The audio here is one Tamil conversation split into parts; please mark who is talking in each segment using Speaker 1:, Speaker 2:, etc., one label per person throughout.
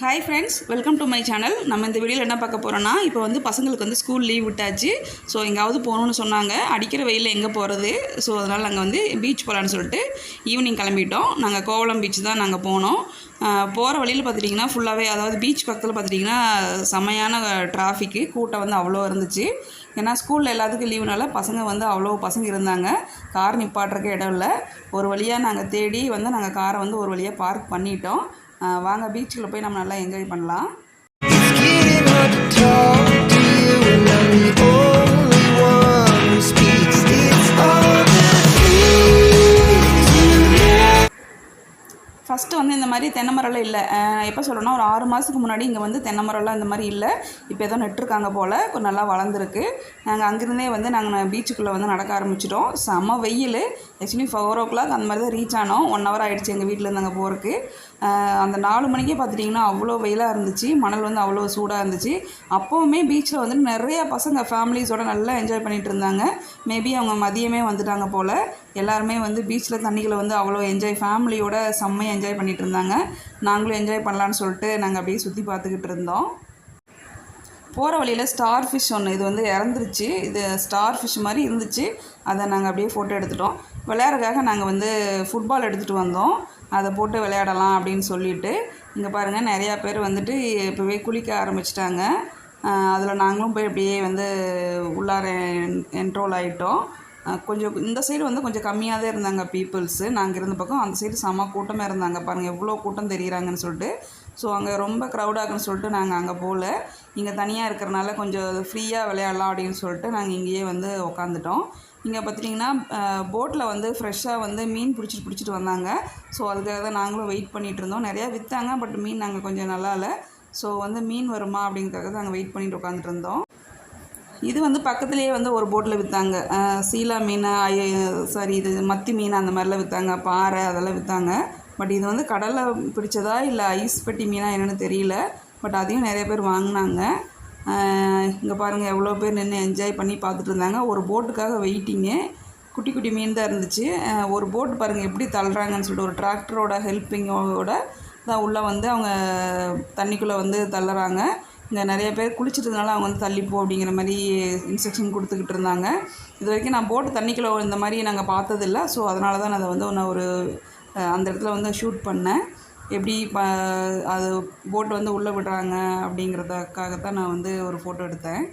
Speaker 1: Hi friends welcome to my channel நம்ம இந்த வீடியோவில் என்ன பார்க்க போகிறோன்னா இப்போ வந்து பசங்களுக்கு வந்து ஸ்கூல் லீவ் விட்டாச்சு. ஸோ எங்காவது போகணுன்னு சொன்னாங்க. அடிக்கிற வெயிலில் எங்கே போகிறது ஸோ அதனால் நாங்கள் வந்து பீச் போகலான்னு சொல்லிட்டு ஈவினிங் கிளம்பிட்டோம். நாங்கள் கோவளம் பீச் தான் நாங்கள் போனோம். போகிற வழியில் பார்த்துட்டிங்கன்னா ஃபுல்லாகவே அதாவது பீச் பக்கத்தில் பார்த்துட்டிங்கன்னா செமையான டிராஃபிக்கு கூட்டம் வந்து அவ்வளோ இருந்துச்சு. ஏன்னா ஸ்கூலில் எல்லாத்துக்கும் லீவுனால பசங்க வந்து அவ்வளோ பசங்க இருந்தாங்க. கார் நிப்பாட்டுறக்கு இடம் இல்லை. ஒரு வழியாக நாங்கள் தேடி வந்து நாங்கள் காரை வந்து ஒரு வழியாக பார்க் பண்ணிட்டோம். வாங்க பீச்சுக்குள்ளே போய் நம்ம நல்லா என்ஜாய் பண்ணலாம்
Speaker 2: It's getting hard to talk to you, and I'm the only one
Speaker 1: வந்து இந்த மாதிரி தென்னை மரம்லாம் இல்லை. எப்போ சொல்லணும்னா ஒரு ஆறு மாதத்துக்கு முன்னாடி இங்கே வந்து தென்னை மரம்லாம் இந்த மாதிரி இல்லை. இப்போ ஏதோ நட்டுருக்காங்க போல். கொஞ்சம் நல்லா வளர்ந்துருக்கு. நாங்கள் அங்கேருந்தே வந்து நாங்கள் பீச்சுக்குள்ளே வந்து நடக்க ஆரம்பிச்சிட்டோம். செம்ம வெயில். ஆக்சுவலி ஃபோர் ஓ கிளாக் அந்த மாதிரி தான் ரீச் ஆனோம். ஒன் ஹவர் ஆகிடுச்சு எங்கள் வீட்டிலேருந்து அங்கே போகிறதுக்கு அந்த நாலு மணிக்கே பார்த்துட்டிங்கன்னா அவ்வளோ வெயிலாக இருந்துச்சு. மணல் வந்து அவ்வளோ சூடாக இருந்துச்சு. அப்போவுமே பீச்சில் வந்து நிறைய பசங்க ஃபேமிலிஸோட நல்லா என்ஜாய் பண்ணிகிட்டு இருந்தாங்க. மேபி அவங்க மதியமே வந்துட்டாங்க போல். எல்லாருமே வந்து பீச்சில் தண்ணிகளை வந்து அவ்வளோ என்ஜாய் ஃபேமிலியோட செம்மையாக என்ஜாய் பண்ணிகிட்டு இருந்தாங்க நாங்களும் என்ஜாய் பண்ணலான்னு சொல்லிட்டு நாங்கள் அப்படியே சுற்றி பார்த்துக்கிட்டு இருந்தோம். போகிற வழியில் ஸ்டார் ஃபிஷ் ஒன்று இது வந்து இறந்துருச்சு. இது ஸ்டார் ஃபிஷ் மாதிரி இருந்துச்சு. அதை நாங்கள் அப்படியே ஃபோட்டோ எடுத்துட்டோம். விளையாடுறதுக்காக நாங்கள் வந்து ஃபுட்பால் எடுத்துகிட்டு வந்தோம். அதை போட்டு விளையாடலாம் அப்படின்னு சொல்லிட்டு. இங்கே பாருங்கள் நிறையா பேர் வந்துட்டு இப்போவே குளிக்க ஆரம்பிச்சிட்டாங்க. அதில் நாங்களும் போய் அப்படியே வந்து உள்ளார என்ட்ரோல் ஆகிட்டோம் கொஞ்சம் இந்த சைடு வந்து கொஞ்சம் கம்மியாக தான் இருந்தாங்க பீப்புள்ஸு நாங்கள் இருந்த பக்கம் அந்த சைடு செம கூட்டமாக இருந்தாங்க. பாருங்கள் எவ்வளோ கூட்டம் தெரிகிறாங்கன்னு சொல்லிட்டு. ஸோ அங்கே ரொம்ப க்ரௌடாகுன்னு சொல்லிட்டு நாங்கள் அங்கே போகல. இங்கே தனியாக இருக்கிறனால கொஞ்சம் ஃப்ரீயாக விளையாடலாம் அப்படின்னு சொல்லிட்டு நாங்கள் இங்கேயே வந்து உக்காந்துட்டோம். இங்கே பார்த்துட்டிங்கன்னா போட்டில் வந்து ஃப்ரெஷ்ஷாக வந்து மீன் பிடிச்சிட்டு பிடிச்சிட்டு வந்தாங்க. ஸோ அதுக்காக தான் நாங்களும் வெயிட் பண்ணிகிட்டு இருந்தோம். நிறையா விற்றாங்க பட் மீன் நாங்கள் கொஞ்சம் நல்லா இல்லை. ஸோ வந்து மீன் வருமா அப்படிங்கிறதுக்காக நாங்கள் வெயிட் பண்ணிட்டு உட்காந்துட்டு இருந்தோம். இது வந்து பக்கத்துலேயே வந்து ஒரு போட்டில் விற்றாங்க சீலா மீன் சாரி இது மத்தி மீன் அந்த மாதிரிலாம் விற்றாங்க பாறை அதெல்லாம் விற்றாங்க பட் இது வந்து கடலில் பிடிச்சதா இல்லை ஐஸ் பெட்டி மீனாக என்னென்னு தெரியல. பட் அதையும் நிறைய பேர் வாங்கினாங்க. இங்கே பாருங்கள் எவ்வளோ பேர் நின்று என்ஜாய் பண்ணி பார்த்துட்டு இருந்தாங்க. ஒரு போட்டுக்காக வெயிட்டிங்கு குட்டி குட்டி மீன் தான் இருந்துச்சு. ஒரு போட் பாருங்கள் எப்படி தள்ளுறாங்கன்னு சொல்லிட்டு ஒரு டிராக்டரோட ஹெல்ப்பிங்கோட தான் உள்ளே வந்து அவங்க தண்ணிக்குள்ளே வந்து தள்ளுறாங்க. இங்கே நிறைய பேர் குளிச்சிட்டதுனால அவங்க வந்து தள்ளிப்போ அப்படிங்கிற மாதிரி இன்ஸ்ட்ரக்ஷன் கொடுத்துக்கிட்டு இருந்தாங்க. இது வரைக்கும் நான் போட்டு தண்ணிக்குள்ளே இந்த மாதிரி நாங்கள் பார்த்ததில்ல. ஸோ அதனால தான் நான் அதை வந்து நான் ஒரு அந்த இடத்துல வந்து ஷூட் பண்ணேன். எப்படி ப அது போட்டு வந்து உள்ளே விடுறாங்க அப்படிங்கிறதுக்காகத்தான் நான் வந்து ஒரு ஃபோட்டோ எடுத்தேன்.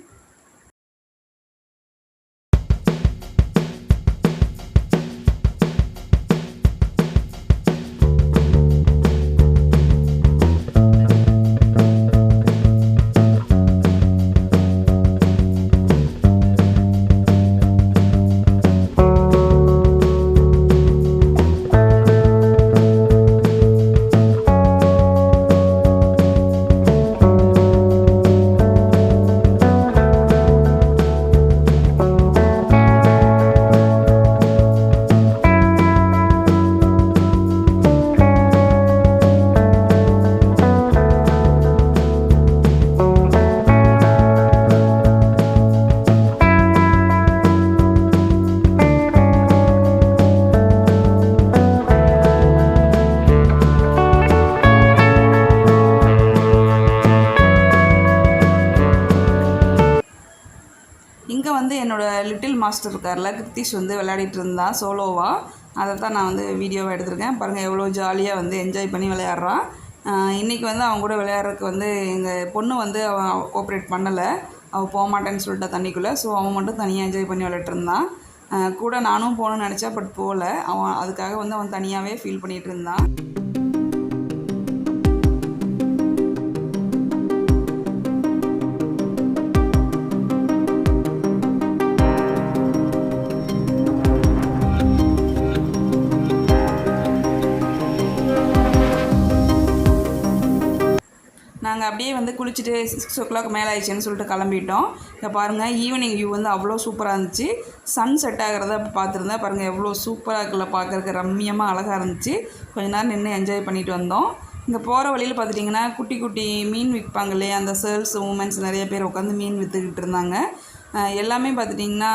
Speaker 1: இங்கே வந்து என்னோடய லிட்டில் மாஸ்டர் இருக்கார்ல கிருத்திஷ் வந்து விளையாடிட்டு இருந்தான் சோலோவாக அதை தான் நான் வந்து வீடியோவாக எடுத்திருக்கேன். பாருங்கள் எவ்வளோ ஜாலியாக வந்து என்ஜாய் பண்ணி விளையாடுறான் இன்றைக்கி வந்து அவங்க கூட விளையாடுறதுக்கு வந்து எங்கள் பொண்ணு வந்து அவன் கோஆப்ரேட் பண்ணலை. அவள் போக மாட்டேன்னு சொல்லிட்டா தண்ணிக்குள்ளே. ஸோ அவன் மட்டும் தனியாக என்ஜாய் பண்ணி விளையாட்டுருந்தான் கூட நானும் போகணும்னு நினச்சா பட் போகல. அவன் அதுக்காக வந்து அவன் தனியாகவே ஃபீல் பண்ணிகிட்டு இருந்தான் நாங்கள் அப்படியே வந்து குளிச்சுட்டு சிக்ஸ் ஓ கிளாக் மேலே ஆயிடுச்சுன்னு சொல்லிட்டு கிளம்பிட்டோம். இங்கே பாருங்கள் ஈவினிங் வியூ வந்து அவ்வளோ சூப்பராக இருந்துச்சு. சன் செட் ஆகிறத பார்த்துருந்தேன் பாருங்கள் எவ்வளோ சூப்பராக இருக்குல்ல பார்க்குறக்கு ரம்மியமாக அழகாக இருந்துச்சு. கொஞ்ச நேரம் நின்று என்ஜாய் பண்ணிட்டு வந்தோம். இங்கே போகிற வழியில் பார்த்துட்டிங்கன்னா குட்டி குட்டி மீன் விற்பாங்க இல்லையா அந்த சேல்ஸ் உமன்ஸ் நிறைய பேர் உட்காந்து மீன் விற்றுக்கிட்டு இருந்தாங்க. எல்லாமே பார்த்துட்டிங்கன்னா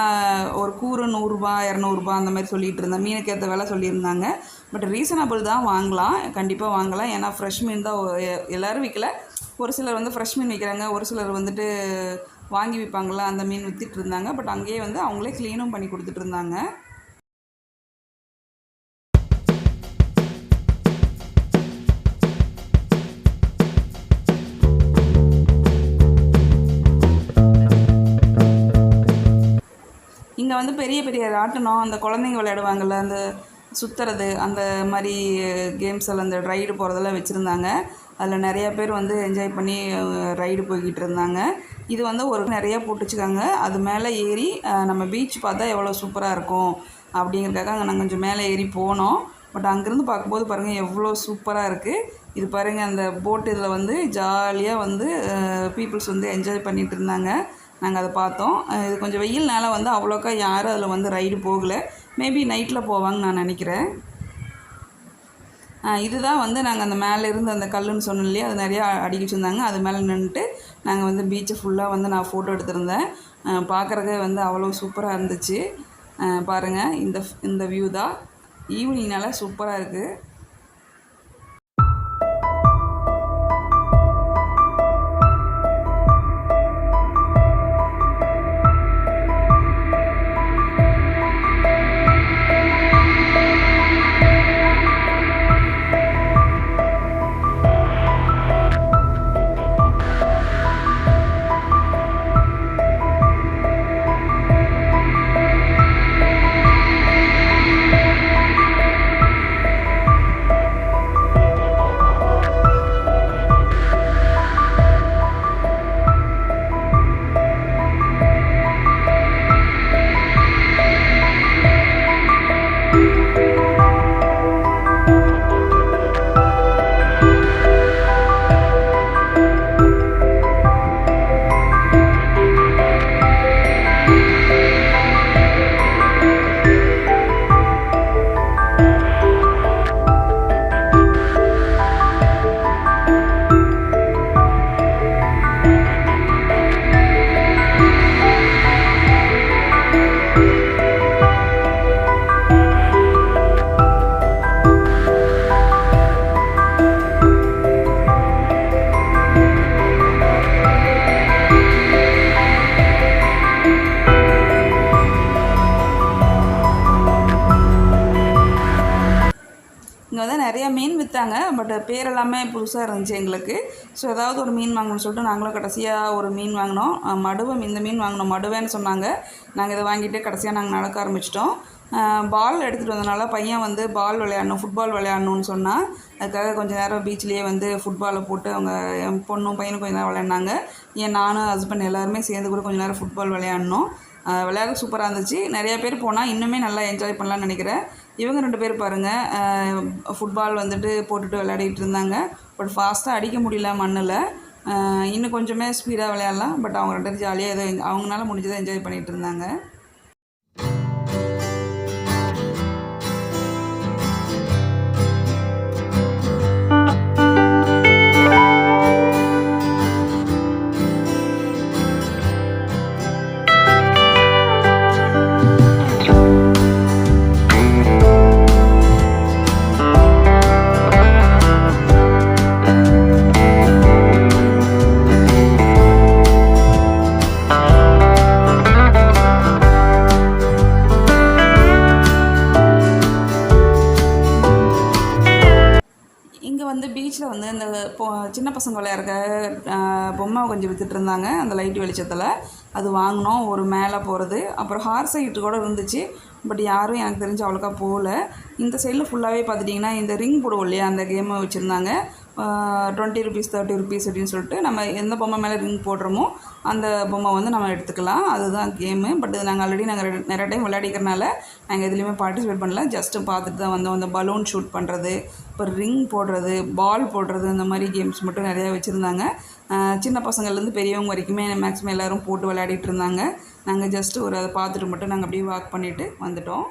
Speaker 1: ஒரு கூறு நூறுரூபா இரநூறுபா அந்த மாதிரி சொல்லிகிட்டு இருந்தேன் மீனுக்கு ஏற்ற விலை சொல்லியிருந்தாங்க. பட் ரீசனபிள் தான் வாங்கலாம் கண்டிப்பாக வாங்கலாம். ஏன்னா ஃப்ரெஷ் மீன் தான் எல்லோரும் விற்கல ஒரு சிலர் வந்து ஃப்ரெஷ் மீன் விற்கிறாங்க ஒரு சிலர் வந்துட்டு வாங்கி விற்பாங்களா அந்த மீன் விற்றுட்டு இருந்தாங்க. பட் அங்கேயே வந்து அவங்களே க்ளீனும் பண்ணி கொடுத்துட்டு இருந்தாங்க. இங்கே வந்து பெரிய பெரிய ராட்டினம் அந்த குழந்தைங்க விளையாடுவாங்கள்ல அந்த சுற்றுறது அந்த மாதிரி கேம்ஸ் எல்லாம் அந்த ரைடு போகிறதெல்லாம் வச்சுருந்தாங்க. அதில் நிறையா பேர் வந்து என்ஜாய் பண்ணி ரைடு போய்கிட்டு இருந்தாங்க. இது வந்து ஒரு நிறையா போட்டுச்சுக்காங்க. அது மேலே ஏறி நம்ம பீச் பார்த்தா எவ்வளோ சூப்பராக இருக்கும் அப்படிங்கிறதுக்காக அங்கே நாங்கள் கொஞ்சம் மேலே ஏறி போனோம். பட் அங்கேருந்து பார்க்கும்போது பாருங்கள் எவ்வளோ சூப்பராக இருக்குது இது பாருங்கள் அந்த போட் இதில் வந்து ஜாலியாக வந்து பீப்புள்ஸ் வந்து என்ஜாய் பண்ணிகிட்டு இருந்தாங்க. நாங்கள் அதை பார்த்தோம். இது கொஞ்சம் வெயில்னால வந்து அவ்வளோக்கா யாரும் அதில் வந்து ரைடு போகலை. மேபி நைட்டில் போவாங்க நான் நினைக்கிறேன். இதுதான் வந்து நாங்கள் அந்த மேலே இருந்து அந்த கல்லுன்னு சொன்னோம் இல்லையா? அது நிறையா அடிக்க வச்சுருந்தாங்க. அது மேலே நின்றுட்டு நாங்கள் வந்து பீச்சை ஃபுல்லாக வந்து நான் ஃபோட்டோ எடுத்திருந்தேன். பார்க்குறதே வந்து அவ்வளோ சூப்பராக இருந்துச்சு. பாருங்கள் இந்த இந்த வியூ தான். ஈவினிங்னால சூப்பராக இருக்குது இங்கே வந்து நிறையா மீன் விற்றாங்க பட் பேர் எல்லாமே புதுசாக இருந்துச்சு எங்களுக்கு. ஸோ ஏதாவது ஒரு மீன் வாங்கணும்னு சொல்லிட்டு நாங்களும் கடைசியாக ஒரு மீன் வாங்கினோம். அஹ் மடுவை இந்த மீன் வாங்கினோம் மடுவேன்னு சொன்னாங்க. நாங்கள் இதை வாங்கிட்டு கடைசியாக நாங்கள் நடக்க ஆரம்பிச்சிட்டோம். பால் எடுத்துகிட்டு வந்தனால பையன் வந்து பால் விளையாடணும் ஃபுட்பால் விளையாடணும்னு சொன்னால் அதுக்காக கொஞ்சம் நேரம் பீச்லேயே வந்து ஃபுட்பாலை போட்டு அவங்க என் பொண்ணும் பையனும் கொஞ்சம் நேரம் விளையாடினாங்க. ஏன் நானும் ஹஸ்பண்ட் எல்லாருமே சேர்ந்து கூட கொஞ்சம் நேரம் ஃபுட்பால் விளையாடணும். விளையாட சூப்பராக இருந்துச்சு. நிறைய பேர் போனால் இன்னுமே நல்லா என்ஜாய் பண்ணலான்னு நினைக்கிறேன். இவங்க ரெண்டு பேர் பாருங்கள் ஃபுட்பால் வந்துட்டு போட்டுட்டு விளையாடிட்டு இருந்தாங்க. பட் ஃபாஸ்ட்டாக அடிக்க முடியல மண்ணில். இன்னும் கொஞ்சமே ஸ்பீடாக விளையாடலாம். பட் அவங்க ரெண்டு பேரும் ஜாலியாக எதுவும் அவங்களால முடிஞ்சதை என்ஜாய் பண்ணிகிட்டு இருந்தாங்க. இங்கே வந்து பீச்சில் வந்து இந்த பொ சின்ன பசங்க விளையாடுற பொம்மை கொஞ்சம் வித்துட்டு இருந்தாங்க அந்த லைட் வெளிச்சத்தில். அது வாங்கினோம் ஒரு மேலே போகிறது அப்புறம் ஹார்ஸ் சைட்டு கூட இருந்துச்சு. பட் யாரும் எனக்கு தெரிஞ்சு அவ்வளோக்கா போகல. இந்த சைடில் ஃபுல்லாகவே பார்த்துட்டிங்கன்னா இந்த ரிங் போடுவோம் இல்லையா அந்த கேமை வச்சுருந்தாங்க. டுவெண்ட்டி ருபீஸ் தேர்ட்டி ருபீஸ் அப்படின்னு சொல்லிட்டு நம்ம எந்த பொம்மை மேலே ரிங் போடுறோமோ அந்த பொம்மை வந்து நம்ம எடுத்துக்கலாம். அதுதான் கேமு பட் இது நாங்கள் ஆல்ரெடி நாங்கள் நிறைய டைம் விளையாடிக்கிறனால நாங்கள் எதுலேயுமே பார்ட்டிசிபேட் பண்ணல. ஜஸ்ட்டு பார்த்துட்டு தான் வந்தோம். அந்த பலூன் ஷூட் பண்ணுறது இப்போ ரிங் போடுறது பால் போடுறது இந்த மாதிரி கேம்ஸ் மட்டும் நிறையா வச்சுருந்தாங்க. சின்ன பசங்கள்லேருந்து பெரியவங்க வரைக்குமே மேக்ஸிமம் எல்லோரும் போட்டு விளையாடிட்டு இருந்தாங்க. நாங்கள் ஜஸ்ட்டு ஒரு அதை பார்த்துட்டு மட்டும் நாங்கள் அப்படியே வாக் பண்ணிவிட்டு வந்துட்டோம்.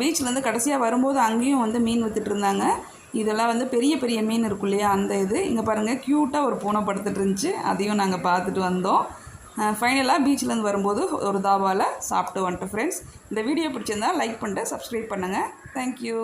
Speaker 1: பீச்லேருந்து கடைசியாக வரும்போது அங்கேயும் வந்து மீன் வித்துட்டு இருந்தாங்க. இதெல்லாம் வந்து பெரிய பெரிய மீன் இருக்கும் இல்லையா? அந்த இது. இங்கே பாருங்கள் க்யூட்டாக ஒரு பூனை படுத்துட்டு இருந்துச்சு. அதையும் நாங்கள் பார்த்துட்டு வந்தோம். ஃபைனலாக பீச்லேருந்து வரும்போது ஒரு தாபாவில் சாப்பிட்டு வந்துட்டு ஃப்ரெண்ட்ஸ் இந்த வீடியோ பிடிச்சிருந்தா லைக் பண்ணிட்டு சப்ஸ்கிரைப் பண்ணுங்கள் தேங்க்யூ